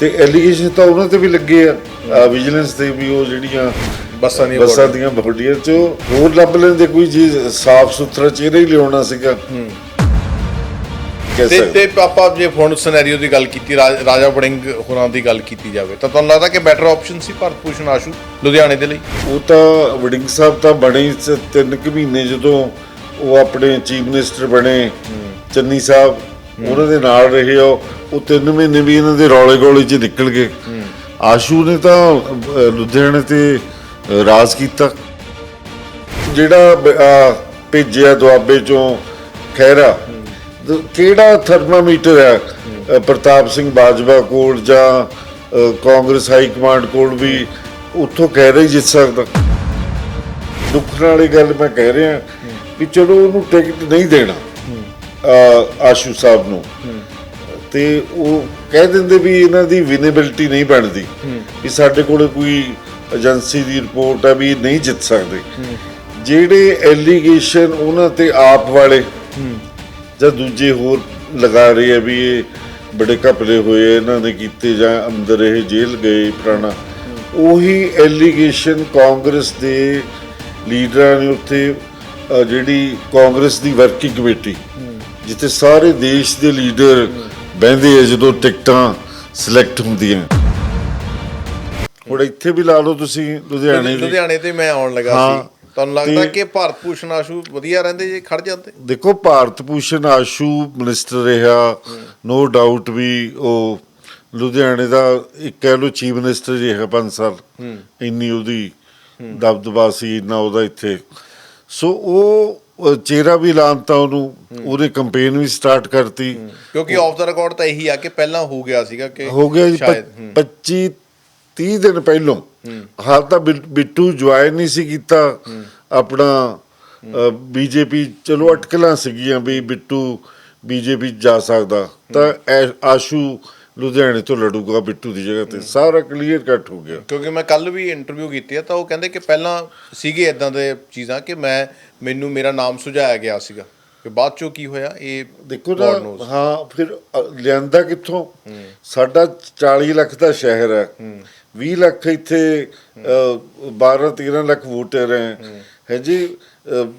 ਤੇ ਐਲੀਗੇਸ਼ਨ ਤਾਂ ਉਹਨਾਂ ਤੇ ਵੀ ਲੱਗੇ ਆ। ਵਿਜੀਲੈਂਸ ਤੇ ਵੀ ਉਹ ਜਿਹੜੀਆਂ ਬੱਸਾਂ ਦੀਆਂ ਬੱਸਾਂ ਦੀਆਂ ਬੋਡੀਆਂ ਚ ਹੋਰ ਲੱਭ ਲੈਂਦੇ ਕੋਈ ਚੀਜ਼ ਸਾਫ਼ ਸੁਥਰਾ ਚਿਹਰਾ ਹੀ ਲਿਆਉਣਾ ਸੀਗਾ। ਤੇ ਤੇ ਆਪਾਂ ਜੇ ਹੁਣ ਸਿਨੈਰੀਓ ਦੀ ਗੱਲ ਕੀਤੀ ਰਾਜ- ਵੜਿੰਗ ਹੋਰਾਂ ਦੀ ਗੱਲ ਕੀਤੀ ਜਾਵੇ ਤਾਂ ਤੁਹਾਨੂੰ ਲੱਗਦਾ ਕਿ ਬੈਟਰ ਆਪਸ਼ਨ ਸੀ ਭਾਰਤ ਭੂਸ਼ਣ ਆਸ਼ੂ ਲੁਧਿਆਣੇ ਦੇ ਲਈ? ਉਹ ਤਾਂ ਵਡਿੰਗ ਸਾਹਿਬ ਤਾਂ ਬਣੇ ਤਿੰਨ ਕੁ ਮਹੀਨੇ ਜਦੋਂ ਉਹ ਆਪਣੇ ਚੀਫ ਮਿਨਿਸਟਰ ਬਣੇ ਚੰਨੀ ਸਾਹਿਬ ਉਹਨਾਂ ਦੇ ਨਾਲ ਰਹੇ ਉਹ ਉਹ ਤਿੰਨ ਮਹੀਨੇ ਵੀ ਇਹਨਾਂ ਦੇ ਰੌਲੇ ਗੋਲੇ 'ਚ ਨਿਕਲ ਗਏ। ਆਸ਼ੂ ਨੇ ਤਾਂ ਲੁਧਿਆਣੇ ਤੇ ਰਾਜ ਕੀਤਾ। ਜਿਹੜਾ ਭੇਜਿਆ ਦੁਆਬੇ ਚੋਂ ਖਹਿਰਾ ਦ- ਕਿਹੜਾ ਥਰਮਾਮੀਟਰ ਹੈ? ਪ੍ਰਤਾਪ ਸਿੰਘ ਬਾਜਵਾ ਕੋਲ ਜਾਂ ਕਾਂਗਰਸ ਹਾਈ ਕਮਾਂਡ ਕੋਲ ਵੀ ਉੱਥੋਂ ਖਹਿਰਾ ਹੀ ਜਿੱਤ ਸਕਦਾ। ਦੁੱਖ ਨਾਲ ਇਹ ਗੱਲ ਮੈਂ ਕਹਿ ਰਿਹਾ ਵੀ ਚਲੋ ਉਹਨੂੰ ਟਿਕਟ ਨਹੀਂ ਦੇਣਾ। ਆਸ਼ੂ ਸਾਹਿਬ ਨੂੰ। ਤੇ ਉਹ ਕਹਿ ਦਿੰਦੇ ਵੀ ਇਹਨਾਂ ਦੀ ਵਿਨੇਬਿਲਟੀ ਨਹੀਂ ਬਣਦੀ। ਵੀ ਸਾਡੇ ਕੋਲ ਕੋਈ ਏਜੰਸੀ ਦੀ ਰਿਪੋਰਟ ਹੈ ਵੀ ਇਹ ਨਹੀਂ ਜਿੱਤ ਸਕਦੇ। ਜਿਹੜੇ ਐਲੀਗੇਸ਼ਨ ਉਹਨਾਂ ਤੇ ਆਪ ਵਾਲੇ ਜਾਂ ਦੂਜੇ ਹੋਰ ਲਗਾ ਰਹੇ ਆ ਵੀ ਇਹ ਬੜੇ ਘਪਲੇ ਹੋਏ ਇਹਨਾਂ ਨੇ ਕੀਤੇ ਜਾਂ ਅੰਦਰ ਇਹ ਜੇਲ੍ਹ ਗਏ ਪੁਰਾਣਾ। ਉਹੀ ਐਲੀਗੇਸ਼ਨ ਕਾਂਗਰਸ ਦੇ ਲੀਡਰਾਂ ਨੇ ਉੱਥੇ ਜਿਹੜੀ ਕਾਂਗਰਸ ਦੀ ਵਰਕਿੰਗ ਕਮੇਟੀ ਜਿੱਥੇ ਸਾਰੇ ਦੇਸ਼ ਦੇ ਲੀਡਰ ਬਹਿੰਦੇ ਆ ਜਦੋਂ ਟਿਕਟਾਂ ਸਿਲੈਕਟ ਹੁੰਦੀਆਂ। ਹੁਣ ਇੱਥੇ ਵੀ ਲਾ ਲਓ ਤੁਸੀਂ ਲੁਧਿਆਣੇ ਦੀ। ਲੁਧਿਆਣੇ ਤੇ ਮੈਂ ਆਉਣ ਲੱਗਾ। ਸੀ। ਤੁਹਾਨੂੰ ਲੱਗਦਾ ਕਿ ਭਾਰਤ ਭੂਸ਼ਣ ਆਸ਼ੂ ਵਧੀਆ ਰਹਿੰਦੇ ਜੇ ਖੜ ਜਾਂਦੇ? ਦੇਖੋ ਭਾਰਤ ਭੂਸ਼ਣ ਆਸ਼ੂ ਮਿਨਿਸਟਰ ਰਿਹਾ। ਨੋ ਡਾਊਟ ਵੀ ਉਹ ਲੁਧਿਆਣੇ ਦਾ ਇੱਕ ਕਹਿ ਲਓ ਚੀਫ ਮਿਨਿਸਟਰ ਰਿਹਾ 5 ਸਾਲ। ਇੰਨੀ ਉਹਦੀ ਦਬਦਬਾ ਸੀ ਇੰਨਾ ਉਹਦਾ ਇੱਥੇ। ਸੋ ਉਹ ਚਿਹਰਾ ਵੀ ਲਾਂਤਾ ਉਹਨੂੰ ਉਹਨੇ ਕੰਪੇਨ ਵੀ ਸਟਾਰਟ ਕਰਤੀ। ਕਿਉਂਕਿ ਆਫ ਦਾ ਰਿਕਾਰਡ ਤਾਂ ਇਹੀ ਆ ਕਿ ਪਹਿਲਾਂ ਹੋ ਗਿਆ ਸੀਗਾ ਕਿ ਹੋ ਗਿਆ ਜੀ ਸ਼ਾਇਦ ਹੂੰ। 25 30 ਦਿਨ ਪਹਿਲੋਂ। ਹਾਲ ਤਾਂ ਬਿੱਟੂ ਜੁਆਇਨ ਨਹੀਂ ਸੀ ਕੀਤਾ। ਆਪਣਾ ਬੀਜੇਪੀ ਚਲੋ ਅਟਕਲਾਂ ਸੀਗੀਆਂ ਵੀ ਬਿੱਟੂ ਬੀਜੇਪੀ ਜਾ ਸਕਦਾ। ਤਾਂ ਆਸ਼ੂ ਲੁਧਿਆਣੇ ਤੋਂ ਲੜੂਗਾ ਬਿੱਟੂ ਦੀ ਜਗ੍ਹਾ ਤੇ। ਸਾਰਾ ਕਲੀਅਰ ਕੱਟ ਹੋ ਗਿਆ। ਕਿਉਂਕਿ ਮੈਂ ਕੱਲ ਵੀ ਇੰਟਰਵਿਊ ਕੀਤੀ ਆ ਤਾਂ ਉਹ ਕਹਿੰਦੇ ਕਿ ਪਹਿਲਾਂ ਸੀਗੇ ਇਦਾਂ ਦੇ ਚੀਜ਼ਾਂ ਕਿ ਮੈਂ ਮੈਨੂੰ ਮੇਰਾ ਨਾਮ ਸੁਝਾਇਆ ਗਿਆ ਸੀਗਾ। ਕਿ ਬਾਅਦ ਚੋਂ ਕੀ ਹੋਇਆ? ਇਹ ਦੇਖੋ ਨਾ। ਹਾਂ ਫਿਰ ਲਿਆਂਦਾ ਕਿੱਥੋਂ? ਸਾਡਾ 40 ਲੱਖ ਦਾ ਸ਼ਹਿਰ ਹੈ। 20 ਲੱਖ ਇੱਥੇ 12 13 ਲੱਖ ਵੋਟਰ ਹੈ। ਹੈ। ਜੀ?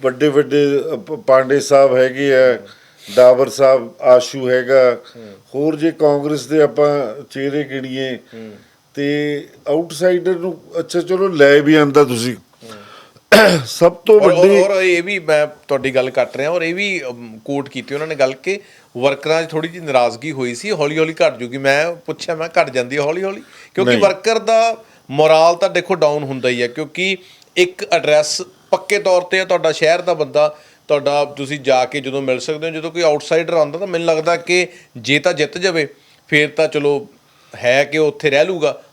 ਵੱਡੇ ਵੱਡੇ ਪਾਂਡੇ ਸਾਹਿਬ ਹੈਗੇ ਆ। ਡਾਵਰ ਸਾਹਿਬ ਆਸ਼ੂ ਹੈਗਾ। ਹੋਰ ਜੇ ਕਾਂਗਰਸ ਦੇ ਆਪਾਂ ਚਿਹਰੇ ਗਿਣੀਏ ਤੇ ਆਊਟਸਾਈਡਰ ਨੂੰ ਅੱਛਾ ਚਲੋ ਲੈ ਵੀ ਆਂਦਾ ਤੁਸੀਂ। ਸਭ ਤੋਂ ਵੱਡੀ ਔਰ- ਇਹ ਵੀ ਮੈਂ ਤੁਹਾਡੀ ਗੱਲ ਕੱਟ ਰਿਹਾ ਔਰ ਇਹ ਵੀ ਕੋਟ ਕੀਤੀ ਉਹਨਾਂ ਨੇ ਗੱਲ ਕਿ ਵਰਕਰਾਂ 'ਚ ਥੋੜੀ ਜਿਹੀ ਨਾਰਾਜ਼ਗੀ ਹੋਈ ਸੀ ਹੌਲੀ ਹੌਲੀ ਘਟ ਜੂਗੀ। ਮੈਂ ਪੁੱਛਿਆ ਮੈਂ ਘਟ ਜਾਂਦੀ ਹੈ ਹੌਲੀ ਹੌਲੀ ਕਿਉਂਕਿ। ਵਰਕਰ ਦਾ ਮੋਰਾਲ ਤਾਂ ਦੇਖੋ ਡਾਊਨ ਹੁੰਦਾ ਹੀ ਹੈ ਕਿਉਂਕਿ ਇੱਕ ਐਡਰੈਸ ਪੱਕੇ ਤੌਰ ਤੇ ਤੁਹਾਡਾ ਸ਼ਹਿਰ ਦਾ ਬੰਦਾ ਤੁਹਾਡਾ ਤੁਸੀਂ ਜਾ ਕੇ ਜਦੋਂ ਮਿਲ ਸਕਦੇ ਹੋ, ਜਦੋਂ ਕੋਈ ਆਊਟਸਾਈਡਰ ਆਉਂਦਾ ਤਾਂ ਮੈਨੂੰ ਲੱਗਦਾ ਕਿ ਜੇ ਤਾਂ ਜਿੱਤ ਜਾਵੇ, ਫਿਰ ਤਾਂ ਚਲੋ ਹੈ ਕਿ ਉਹ ਉੱਥੇ ਰਹਿ ਲੂਗਾ